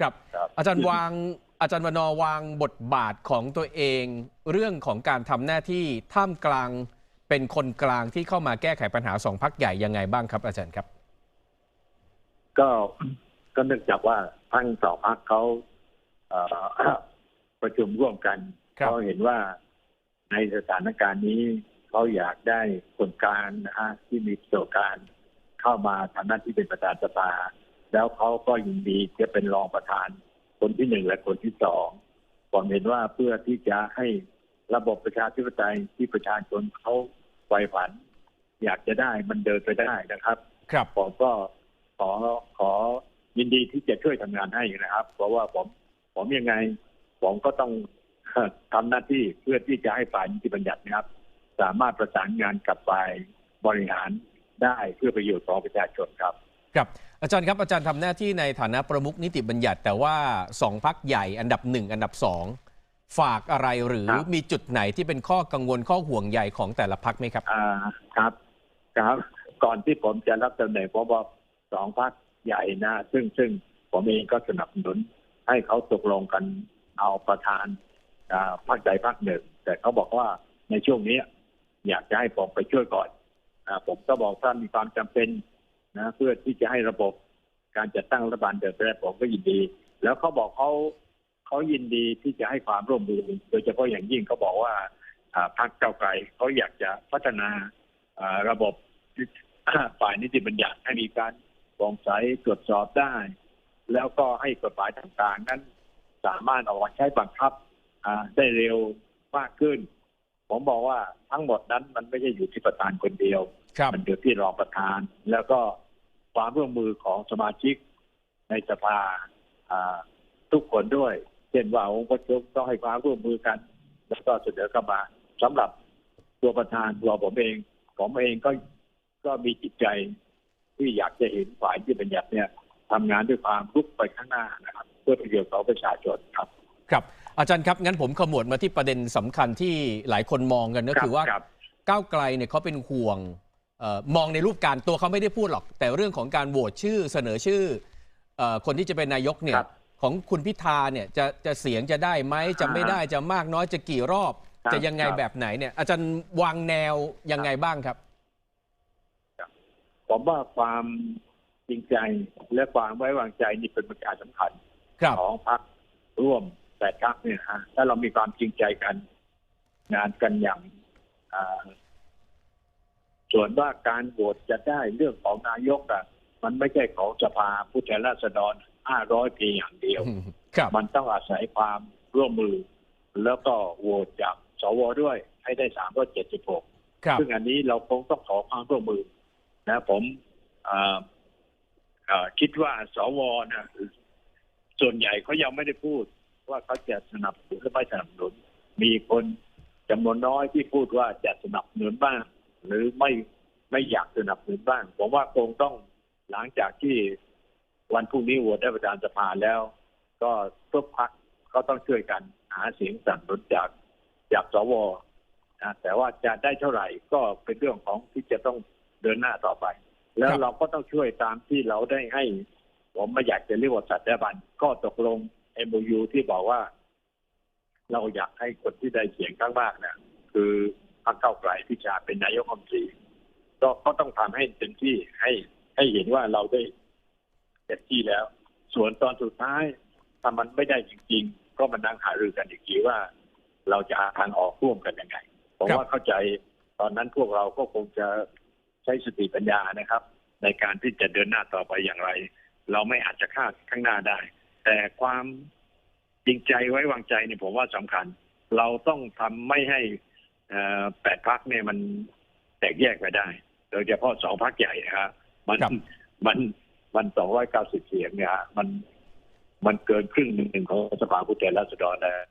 ครับครับ อาจารย์วางอาจารย์วนอร์วางบทบาทของตัวเอง เรื่องของการทำหน้าที่ท่ามกลางเป็นคนกลางที่เข้ามาแก้ไขปัญหาสองพักใหญ่ยังไงบ้างครับ อาจารย์ครับ ก็ก็เนื่องจากว่าทั้งสองพักเขาเอ่อประชุมร่วมกันครับเขาเห็นว่าในสถานการณ์นี้เขาอยากได้คนกลางนะฮะที่มีประสบการณ์เข้ามาทำหน้าที่เป็นประธานสภา แล้วเขาก็ยินดีจะเป็นรองประธานคนที่หนึ่งและคนที่สองผมเห็นว่าเพื่อที่จะให้ระบบประชาธิปไตยที่ประชาชนเขาไฟฝัน อยากจะได้มันเดินไปได้นะครับ ครับผมก็ขอขอยินดีที่จะช่วยทำงานให้นะครับ เพราะว่าผมผมยังไง ผมก็ต้องทำหน้าที่เพื่อที่จะให้ฝ่ายนิติบัญญัตินะครับ สามารถประสานงานกับฝ่ายบริหารได้เพื่อประโยชน์ของประชาชนครับ ครับอาจารย์ครับอาจารย์ทำหน้าที่ในฐานะประมุขนิติบัญญัติ แต่ว่าสองพักใหญ่อันดับหนึ่งอันดับสองฝากอะไรหรือครับมีจุดไหนที่เป็นข้อกังวลข้อห่วงใยของแต่ละพักไหมครับอ่าครับ ครับ ก่อนที่ผมจะรับตำแหน่งผมบอกสองพักใหญ่นะ ซึ่งซึ่งผมเองก็สนับสนุน ให้เขาตกลงกันเอาประธานอ่าพรรคใดพรรคหนึ่ง แต่เขาบอกว่าในช่วงนี้ อยากจะให้ผมไปช่วยก่อนอาผมก็บอกถ้ามีความจำเป็น นะเพื่อที่จะให้ระบบการจัดตั้งรัฐบาลเดินไปได้ผมก็ยินดี แล้วเขาบอกเขาเขายินดีที่จะให้ความร่วมมือโดยเฉพาะอย่างยิ่งเขาบอกว่าอ่าพรรคเก้าวไกลเขาอยากจะพัฒนาอ่าระบบฝ่ายนิติบัญญัติให้มีการโปร่งใสตรวจสอบได้ แล้วก็ให้กฎหมายต่างๆ นั้นสามารถเออกมาใช้บังคับอ่าได้เร็วมากขึ้น ผมบอกว่าทั้งหมดนั้นมันไม่ใช่อยู่ที่ประธานคนเดียวครับมันอยู่ที่รองประธาน แล้วก็ ความร่วมมือของสมาชิกในสภาทุกคนด้วย เช่นว่าองค์ประชุมต้องให้ความร่วมมือกัน แล้วก็เสนอเข้ามาสำหรับตัวประธานตัวผมเอง ผมเองก็ก็มีจิตใจที่อยากจะเห็นฝ่ายที่เป็นยัติเนี่ยทำงานด้วยความรุกไปข้างหน้านะครับเพื่อประโยชน์ของประชาชนครับ ครับ อาจารย์ครับ งั้นผมขมวดมาที่ประเด็นสำคัญที่หลายคนมองกันก็คือว่าก้าวไกลเนี่ยเขาเป็นห่วง มองในรูปการตัวเขาไม่ได้พูดหรอก แต่เรื่องของการโหวตชื่อเสนอชื่อเออคนที่จะเป็นนายกเนี่ยครับของคุณพิธาเนี่ยจะจะเสียงจะได้ไหมจะไม่ได้จะมากน้อยจะกี่รอบครับจะยังไงครับแบบไหนเนี่ย อาจารย์วางแนวยังไงบ้างครับผมว่าความจริงใจและความไว้วางใจนี่เป็นประการสำคัญครับของพรรคร่วมแปดพรรคเนี่ยนะฮะถ้าเรามีความจริงใจกัน งานกันอย่างอ่า ส่วนว่าการโหวตจะได้เรื่องของนายกอะมันไม่ใช่ของสภาผู้แทนราษฎร 500 ปีอย่างเดียวครับมันต้องอาศัยความร่วมมือ แล้วก็โหวตจากสวด้วยให้ได้ 376ครับซึ่งอันนี้เราคงต้องขอความร่วมมือ นะผมอ่าอ่าคิดว่าสวนะส่วนใหญ่เขายังไม่ได้พูด ว่าเขาจะสนับสนุนหรือไม่สนับสนุน มีคนจำนวนน้อยที่พูดว่าจะสนับสนุนบ้าง หรือไม่ไม่อยากสนับสนุนบ้าง ผมว่าคงต้องหลังจากที่วันพรุ่งนี้โหวตได้ประธานสภาแล้ว ก็ทุกพักก็ต้องช่วยกันหาเสียงสนับสนุนจากจากสวนะแต่ว่าจะได้เท่าไหร่ก็เป็นเรื่องของที่จะต้องเดินหน้าต่อไป แล้วเราก็ต้องช่วยตามที่เราได้ให้ ผมไม่อยากจะเรียกว่าสัตยาบันก็ตกลง MOU ที่บอกว่า เราอยากให้คนที่ได้เสียงข้างมากเนี่ยคือ พรรคเก้าวไกลที่จะเป็นนายกรัฐมนตรี ก็ก็ต้องทำให้เต็มที่ให้ให้เห็นว่าเราได้เต็มที่แล้ว ส่วนตอนสุดท้ายถ้ามันไม่ได้จริง ๆ ก็มานั่งหารือกันอีกทีว่า เราจะหาทางออกร่วมกันยังไงผมครับว่าเข้าใจตอนนั้นพวกเราก็คงจะใช้สติปัญญานะครับ ในการที่จะเดินหน้าต่อไปอย่างไร เราไม่อาจจะคาดข้างหน้าได้ แต่ความจริงใจไว้วางใจเนี่ยผมว่าสำคัญ เราต้องทำไม่ให้เอ่อ แปดพักเนี่ยมันแตกแยกไปได้ โดยเฉพาะสองพักใหญ่นะครับมันครับมันมันสองร้อยเก้าสิบเสียงเนี่ยฮะมันมันเกินครึ่งหนึ่งของสภาผู้แทนราษฎรนะ